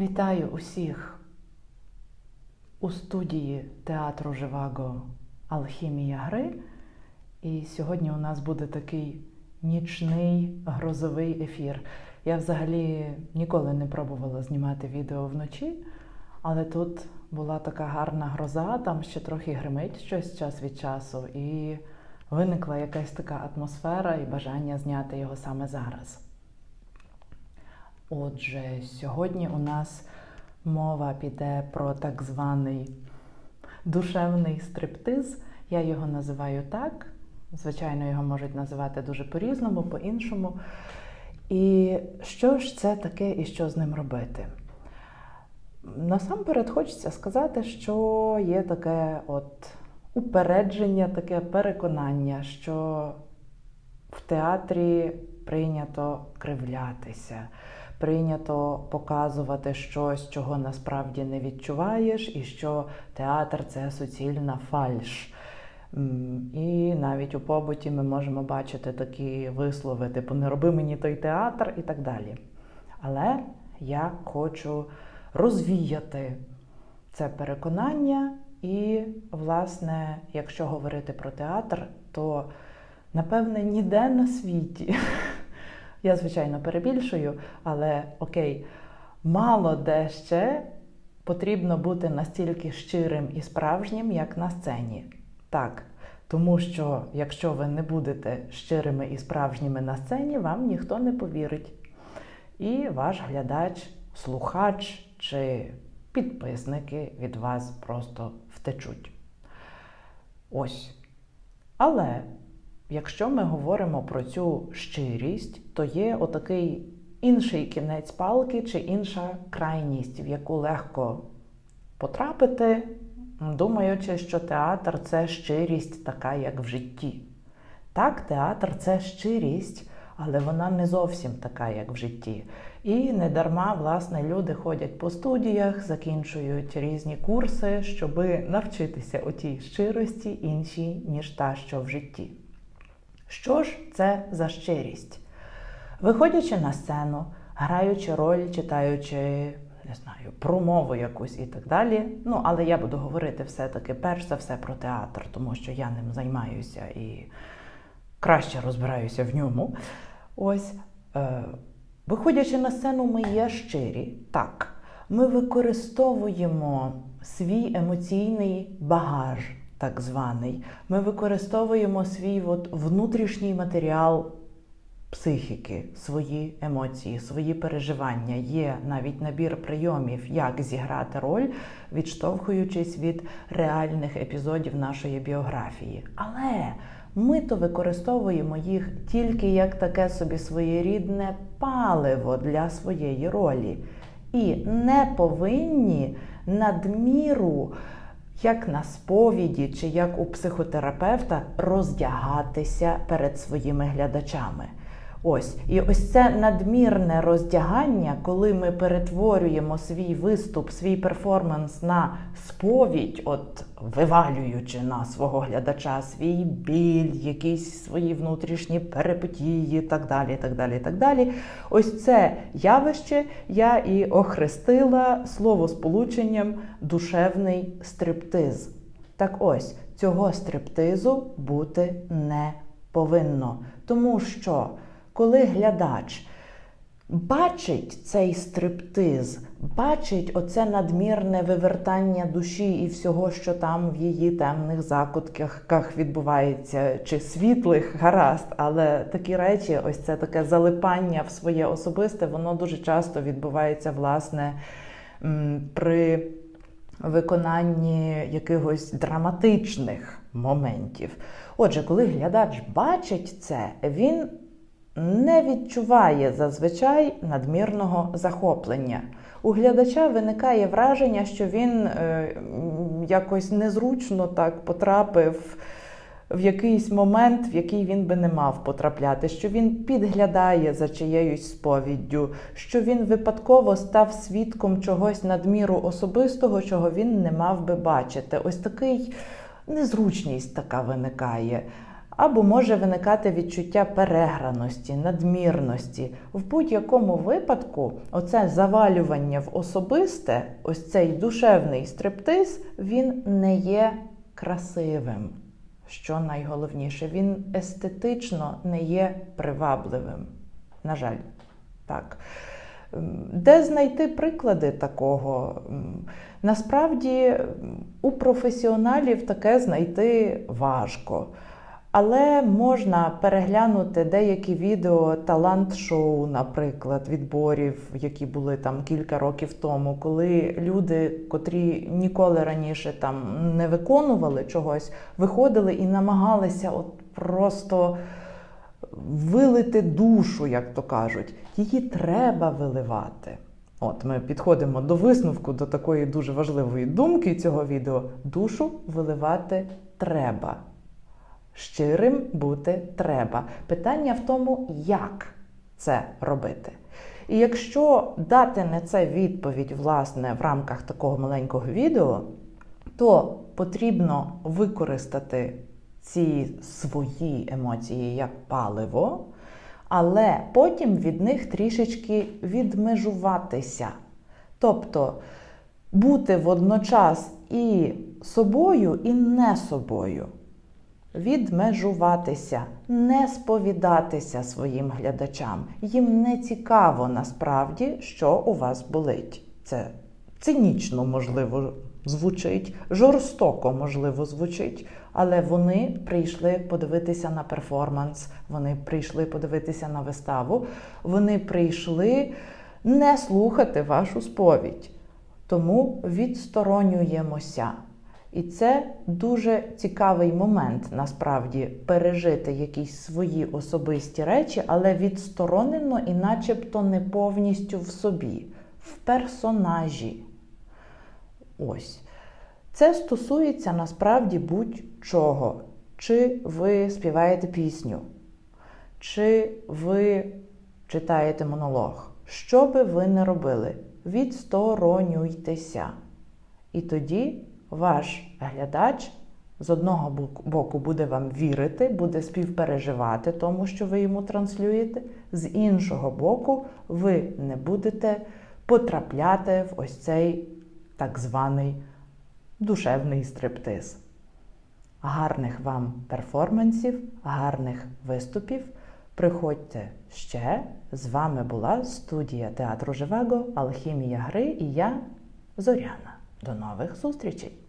Вітаю усіх у студії театру Живаго Алхімія гри. І сьогодні у нас буде такий нічний грозовий ефір. Я взагалі ніколи не пробувала знімати відео вночі, але тут була така гарна гроза, там ще трохи гримить щось час від часу, і виникла якась така атмосфера і бажання зняти його саме зараз. Отже, сьогодні у нас мова піде про так званий душевний стриптиз. Я його називаю так. Звичайно, його можуть називати дуже по-різному, по-іншому. І що ж це таке і що з ним робити? Насамперед хочеться сказати, що є таке от упередження, таке переконання, що в театрі прийнято кривлятися, прийнято показувати щось, чого насправді не відчуваєш, і що театр це суцільна фальш. І навіть у побуті ми можемо бачити такі вислови, типу не роби мені той театр і так далі. Але я хочу розвіяти це переконання, і, власне, якщо говорити про театр, то напевне ніде на світі, я, звичайно, перебільшую, але окей, мало де ще потрібно бути настільки щирим і справжнім, як на сцені. Так, тому що якщо ви не будете щирими і справжніми на сцені, вам ніхто не повірить. І ваш глядач, слухач чи підписники від вас просто втечуть. Ось. Але якщо ми говоримо про цю щирість, то є отакий інший кінець палки чи інша крайність, в яку легко потрапити думаючи, що театр це щирість, така як в житті. Так, театр це щирість, але вона не зовсім така, як в житті. І не дарма, власне, люди ходять по студіях, закінчують різні курси, щоб навчитися у тій щирості іншій, ніж та, що в житті. Що ж це за щирість? Виходячи на сцену, граючи роль, читаючи не знаю, промову якусь і так далі. Ну, але я буду говорити все-таки перш за все про театр, тому що я ним займаюся і краще розбираюся в ньому. Ось, е, виходячи на сцену, ми є щирі. Так, ми використовуємо свій емоційний багаж, так званий. Ми використовуємо свій от внутрішній матеріал психіки, свої емоції, свої переживання. Є навіть набір прийомів, як зіграти роль, відштовхуючись від реальних епізодів нашої біографії. Але ми то використовуємо їх тільки як таке собі своєрідне паливо для своєї ролі. І не повинні надміру. Як на сповіді чи як у психотерапевта роздягатися перед своїми глядачами. Ось, і ось це надмірне роздягання, коли ми перетворюємо свій виступ, свій перформанс на сповідь, от вивалюючи на свого глядача свій біль, якісь свої внутрішні перепотії, так далі. так далі, так далі. Ось це явище я і охрестила словосполученням душевний стриптиз. Так ось цього стриптизу бути не повинно, тому що коли глядач бачить цей стриптиз, бачить оце надмірне вивертання душі і всього, що там в її темних закутках відбувається, чи світлих, гаразд, але такі речі, ось це таке залипання в своє особисте, воно дуже часто відбувається, власне, при виконанні якихось драматичних моментів. Отже, коли глядач бачить це, він не відчуває зазвичай надмірного захоплення. У глядача виникає враження, що він е, якось незручно так потрапив в якийсь момент, в який він би не мав потрапляти, що він підглядає за чиєюсь сповіддю, що він випадково став свідком чогось надміру особистого, чого він не мав би бачити. Ось такий незручність така виникає. Або може виникати відчуття переграності, надмірності. В будь-якому випадку, оце завалювання в особисте, ось цей душевний стриптиз, він не є красивим. Що найголовніше, він естетично не є привабливим. На жаль, так. Де знайти приклади такого? Насправді у професіоналів таке знайти важко. Але можна переглянути деякі відео талант-шоу, наприклад, відборів, які були там кілька років тому, коли люди, котрі ніколи раніше там не виконували чогось, виходили і намагалися от просто вилити душу, як то кажуть. Її треба виливати. От ми підходимо до висновку, до такої дуже важливої думки цього відео. Душу виливати треба. Щирим бути треба. Питання в тому, як це робити. І якщо дати на це відповідь, власне, в рамках такого маленького відео, то потрібно використати ці свої емоції як паливо, але потім від них трішечки відмежуватися. Тобто бути водночас і собою, і не собою. Відмежуватися, не сповідатися своїм глядачам. Їм не цікаво насправді, що у вас болить. Це цинічно, можливо, звучить, жорстоко, можливо, звучить, але вони прийшли подивитися на перформанс, вони прийшли подивитися на виставу, вони прийшли не слухати вашу сповідь. Тому відсторонюємося. І це дуже цікавий момент насправді пережити якісь свої особисті речі, але відсторонено і начебто не повністю в собі, в персонажі. Ось. Це стосується насправді будь-чого. Чи ви співаєте пісню, чи ви читаєте монолог. Що би ви не робили, відсторонюйтеся. І тоді ваш глядач з одного боку буде вам вірити, буде співпереживати тому, що ви йому транслюєте, з іншого боку, ви не будете потрапляти в ось цей так званий душевний стриптиз. Гарних вам перформансів, гарних виступів. Приходьте ще. З вами була студія театру Живаго, Алхімія гри і я Зоряна. До нових зустрічей!